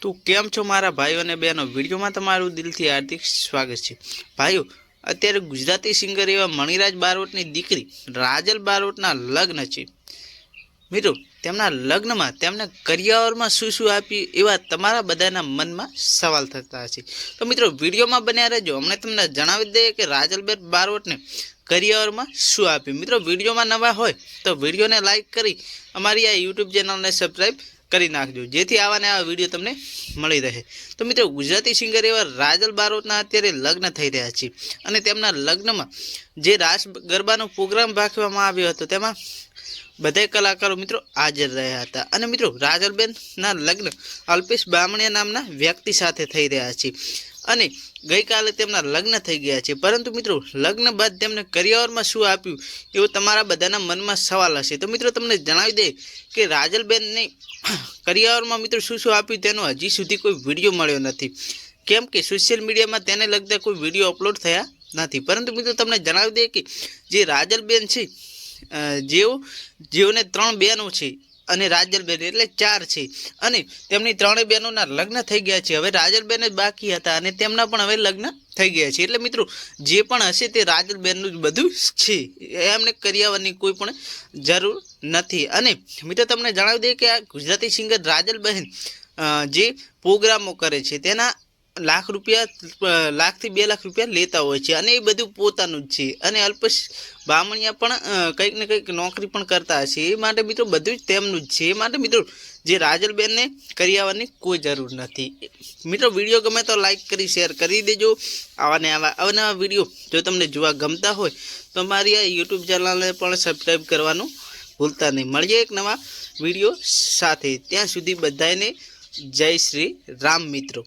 તો કેમ છો મારા ભાઈઓ અને બહેનો? વિડીયોમાં તમારું દિલથી હાર્દિક સ્વાગત છે. ભાઈઓ, અત્યારે ગુજરાતી સિંગર એવા મણિરાજ બારોટની દીકરી રાજલ બારોટના લગ્ન છે. મિત્રો, તેમના લગ્નમાં તેમને કરિયાવરમાં શું શું આપ્યું એવા તમારા બધાના મનમાં સવાલ થતા હશે. તો મિત્રો, વિડીયોમાં બન્યા રહેજો. અમને તમને જણાવી દઈએ કે રાજલબેન બારોટને કરિયાવરમાં શું આપ્યું. મિત્રો, વિડીયોમાં નવા હોય તો વિડીયોને લાઇક કરી અમારી આ યુટ્યુબ ચેનલને સબસ્ક્રાઈબ કરી નાખજો. જેથી આવાને આવા વીડિયો તમને મળી રહે. તો મિત્રો, ગુજરાતી સિંગર એવા રાજલ બારોટના અત્યારે લગ્ન થઈ રહ્યા છે. અને તેમના લગ્નમાં જે રાસ ગરબાનો પ્રોગ્રામ રાખવામાં આવ્યો હતો, તેમાં બધા કલાકારો મિત્રો હાજર રહ્યા હતા. અને મિત્રો રાજલબેનના લગ્ન અલ્પેશ બામણીયા નામના વ્યક્તિ સાથે થઈ રહ્યા છે. અને ગઈકાલે તેમના લગ્ન થઈ ગયા છે. પરંતુ મિત્રો લગ્ન બાદ તેમને કરિયાવરમાં શું આપ્યું એવો તમારા બધાના મનમાં સવાલ હશે. તો મિત્રો તમને જણાવી દે કે રાજલબેનને કરિયાવરમાં મિત્રો શું શું આપ્યું તેનો હજી સુધી કોઈ વીડિયો મળ્યો નથી. કેમ કે સોશિયલ મીડિયામાં તેને લગતા કોઈ વીડિયો અપલોડ થયા નથી. પરંતુ મિત્રો તમને જણાવી દે કે જે રાજલબેન છે અ, જેઓ જેઓને ત્રણ બહેનો છે અને રાજલબેન એટલે ચાર છે. અને તેમની ત્રણેય બહેનોના લગ્ન થઈ ગયા છે. હવે રાજલબેન જ બાકી હતા અને તેમના પણ હવે લગ્ન થઈ ગયા છે. એટલે મિત્રો જે પણ હશે તે રાજલબેનનું જ બધું છે. એમને કરિયાવરની કોઈ પણ જરૂર નથી. અને મિત્રો તમને જણાવી દઈએ કે આ ગુજરાતી સિંગર રાજલબહેન જે પ્રોગ્રામો કરે છે તેના લાખ રૂપિયા લાખથી બે લાખ રૂપિયા લેતા હોય છે અને એ બધું પોતાનું જ છે. અને અલ્પેશ બામણિયા પણ કંઈક ને કંઈક નોકરી પણ કરતા હશે. એ માટે મિત્રો બધું જ તેમનું જ છે. એ માટે મિત્રો જે રાજલબેનને કરી આવવાની કોઈ જરૂર નથી. મિત્રો વીડિયો ગમે તો લાઈક કરી, શેર કરી દેજો. આવા ને આવા અવનવા વીડિયો જો તમને જોવા ગમતા હોય, તો મારી આ યુટ્યુબ ચેનલને પણ સબસ્ક્રાઈબ કરવાનું ભૂલતા નહીં. મળીએ એક નવા વીડિયો સાથે. ત્યાં સુધી બધાને જય શ્રી રામ મિત્રો.